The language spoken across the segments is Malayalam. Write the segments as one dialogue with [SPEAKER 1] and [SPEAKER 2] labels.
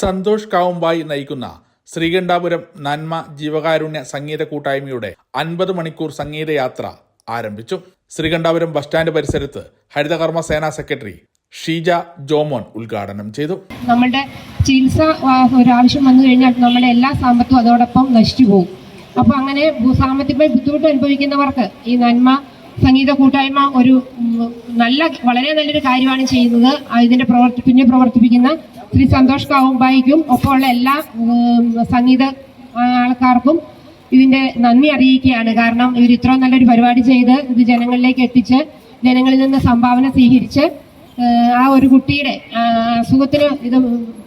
[SPEAKER 1] സന്തോഷ് കാവുമ്പായി നയിക്കുന്ന ശ്രീകണ്ഠാപുരം നന്മ ജീവകാരുണ്യ സംഗീത കൂട്ടായ്മയുടെ അൻപത് മണിക്കൂർ സംഗീതയാത്ര ആരംഭിച്ചു. ശ്രീകണ്ഠാപുരം ബസ് സ്റ്റാൻഡ് പരിസരത്ത് ഹരിതകർമ്മ സേനാ സെക്രട്ടറി ഷീജ ജോമോൻ ഉദ്ഘാടനം ചെയ്തു.
[SPEAKER 2] നമ്മളുടെ ചികിത്സ ഒരാവശ്യം വന്നു കഴിഞ്ഞാൽ നമ്മുടെ എല്ലാ സാമ്പത്തും അതോടൊപ്പം നശിച്ചു പോകും. അപ്പോൾ അങ്ങനെ സാമ്പത്തികമായി ബുദ്ധിമുട്ട് അനുഭവിക്കുന്നവർക്ക് ഈ നന്മ സംഗീത കൂട്ടായ്മ ഒരു നല്ല വളരെ നല്ലൊരു കാര്യമാണ് ചെയ്യുന്നത്. ഇതിന്റെ പ്രവർത്തി പിന്നെ പ്രവർത്തിപ്പിക്കുന്ന ശ്രീ സന്തോഷ് കാവുമ്പായിക്കും ഒപ്പമുള്ള എല്ലാ സംഗീത ആൾക്കാർക്കും ഇതിന്റെ നന്ദി അറിയിക്കുകയാണ്. കാരണം ഇവർ ഇത്രയും നല്ലൊരു പരിപാടി ചെയ്ത് ഇത് ജനങ്ങളിലേക്ക് എത്തിച്ച് ജനങ്ങളിൽ നിന്ന് സംഭാവന സ്വീകരിച്ച് ആ ഒരു കുട്ടിയുടെ അസുഖത്തിന് ഇത്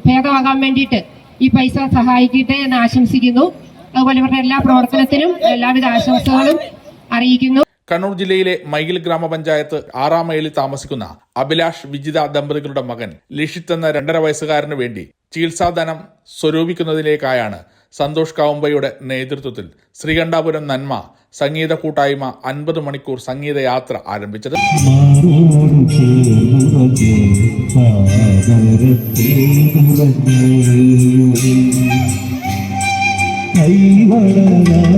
[SPEAKER 2] ഭേദമാകാൻ വേണ്ടിയിട്ട് ഈ പൈസ സഹായിക്കട്ടെ എന്ന് ആശംസിക്കുന്നു. അതുപോലെ ഇവരുടെ എല്ലാ പ്രവർത്തനത്തിനും എല്ലാവിധ ആശംസകളും അറിയിക്കുന്നു.
[SPEAKER 1] കണ്ണൂർ ജില്ലയിലെ മൈഗിൽ ഗ്രാമപഞ്ചായത്ത് ആറാം മൈലിൽ താമസിക്കുന്ന അഭിലാഷ് വിജിത ദമ്പതികളുടെ മകൻ ലിഷിത്ത് എന്ന രണ്ടര വയസ്സുകാരന് വേണ്ടി ചികിത്സാധനം സ്വരൂപിക്കുന്നതിലേക്കായാണ് സന്തോഷ് കാവുമ്പയുടെ നേതൃത്വത്തിൽ ശ്രീകണ്ഠാപുരം നന്മ സംഗീത കൂട്ടായ്മ അൻപത് മണിക്കൂർ സംഗീതയാത്ര ആരംഭിച്ചത്.
[SPEAKER 3] മാറോട്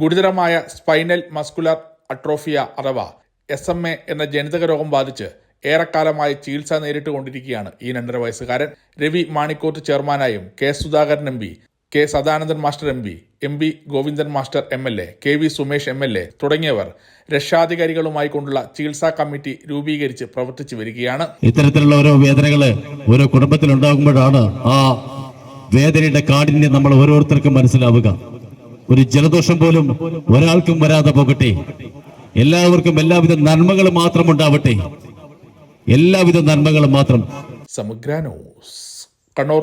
[SPEAKER 1] ഗുരുതരമായ സ്പൈനൽ മസ്കുലർ അട്രോഫിയ അഥവാ എസ് എം എ എന്ന ജനിതക രോഗം ബാധിച്ച് ഏറെക്കാലമായി ചികിത്സ നേരിട്ടുകൊണ്ടിരിക്കുകയാണ് ഈ രണ്ടര വയസ്സുകാരൻ. Ravi Manikoth ചെയർമാനായും K Sudhakaran M P K Sadanandan master M P M P Govindan master M L A K V Sumesh M L A തുടങ്ങിയവർ രക്ഷാധികാരികളുമായി കൊണ്ടുള്ള ചികിത്സാ കമ്മിറ്റി രൂപീകരിച്ച് പ്രവർത്തിച്ചു വരികയാണ്.
[SPEAKER 4] ഇത്തരത്തിലുള്ള ഓരോ വേദനകൾ ഓരോ കുടുംബത്തിൽ ഉണ്ടാകുമ്പോഴാണ് ആ വേദനയുടെ കാഠിന്യം നമ്മൾ ഓരോരുത്തർക്കും മനസ്സിലാവുക. ഒരു ജലദോഷം പോലും ഒരാൾക്കും വരാതെ പോകട്ടെ. എല്ലാവർക്കും എല്ലാവിധ നന്മകളും മാത്രം ഉണ്ടാവട്ടെ. എല്ലാവിധ നന്മകളും മാത്രം.
[SPEAKER 1] സമഗ്ര ന്യൂസ് കണ്ണൂർ.